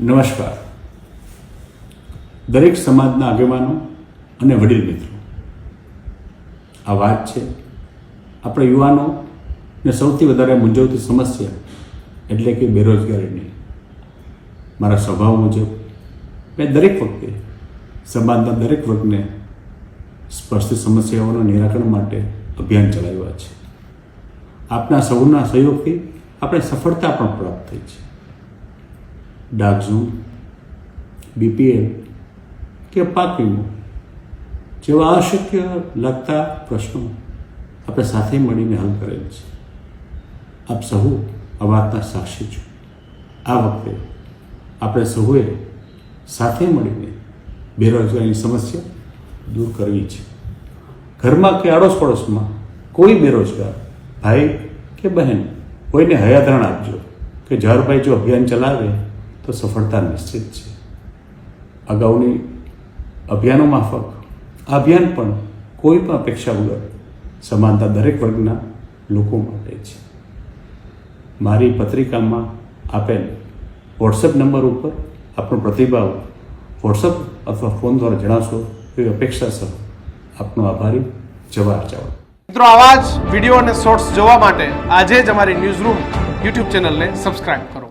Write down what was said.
નમસ્કાર. દરેક સમાજના આગેવાનો અને વડીલ મિત્રો, આ વાત છે આપણે યુવાનો ને સૌથી વધારે મૂંઝવતી સમસ્યા એટલે કે બેરોજગારીની. મારા સ્વભાવ મુજબ, મેં દરેક વખતે સમાજના દરેક વર્ગને સ્પર્શતી સમસ્યાઓના નિરાકરણ માટે અભિયાન ચલાવ્યા છે. આપના સૌના સહયોગથી આપણે સફળતા પણ પ્રાપ્ત થઈ છે. ડાકઝૂમ બીપીએલ કે પાક વીમો જેવા અશક્ય લગતા પ્રશ્નો આપણે સાથે મળીને હલ કરેલ છે. આપ સહુ આ વાતના સાક્ષી છો. આ વખતે આપણે સહુએ સાથે મળીને બેરોજગારીની સમસ્યા દૂર કરવી છે. ઘરમાં કે આડોશ પડોશમાં કોઈ બેરોજગાર, ભાઈ કે બહેન, કોઈને હયાધરણ આપજો કે ઝારભાઈ જો અભિયાન ચલાવે તો સફળતા નિશ્ચિત છે. અગાઉની અભિયાનો માફક આ અભિયાન પણ કોઈ પણ અપેક્ષા વગર સમાનતા દરેક વર્ગના લોકો માટે છે. મારી પત્રિકામાં આપેલ વોટ્સએપ નંબર ઉપર આપણો પ્રતિભાવ વોટ્સઅપ અથવા ફોન દ્વારા જણાવશો એવી અપેક્ષા સહ આપનો આભારી જવાહર ચાવડા. મિત્રો, આવા જ વીડિયો અને શોર્ટ્સ જોવા માટે આજે જ અમારી ન્યૂઝ રૂમ યુટ્યુબ ચેનલને સબસ્ક્રાઇબ કરો.